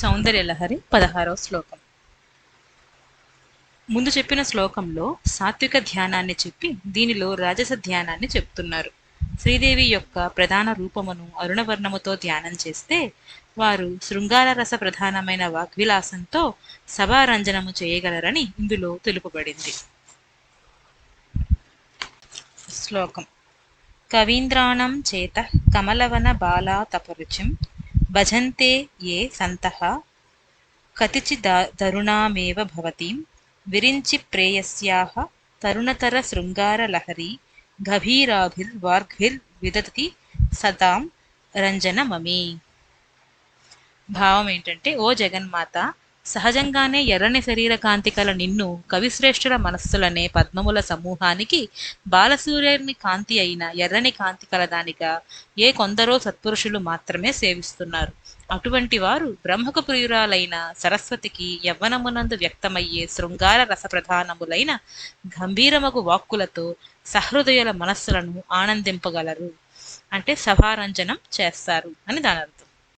సౌందర్యలహరి పదహారవ శ్లోకం. ముందు చెప్పిన శ్లోకంలో సాత్విక ధ్యానాన్ని చెప్పి దీనిలో రాజస ధ్యానాన్ని చెప్తున్నారు. శ్రీదేవి యొక్క ప్రధాన రూపమును అరుణవర్ణముతో ధ్యానం చేస్తే వారు శృంగార రస ప్రధానమైన వాగ్విలాసంతో సభారంజనము చేయగలరని ఇందులో తెలుపబడింది. శ్లోకం. కవీంద్రాణం చేత కమలవన బాలా తపరుచిం భజంతే ఏ సంతః? కతిచిదరుణామేవ భవతీం? విరించి ప్రేయస్యాః? తరుణతర శృంగారలహరీ గభీరాభిర్వార్గ్భిర్ విదతి సతాం రంజనమమి భావం ఏంటంటే ఓ జగన్మాత సహజంగానే ఎర్రని శరీర కాంతి కల నిన్ను కవిశ్రేష్ఠుల మనస్సులనే పద్మముల సమూహానికి బాలసూర్యుని కాంతి అయిన ఎర్రని కాంతి కలదానిగా ఏ కొందరో సత్పురుషులు మాత్రమే సేవిస్తున్నారు. అటువంటి వారు బ్రహ్మకు ప్రియురాలైన సరస్వతికి యవ్వనమునందు వ్యక్తమయ్యే శృంగార రసప్రధానములైన గంభీరమగు వాక్కులతో సహృదయుల మనస్సులను ఆనందింపగలరు. అంటే సభారంజనం చేస్తారు అని దాని అర్థం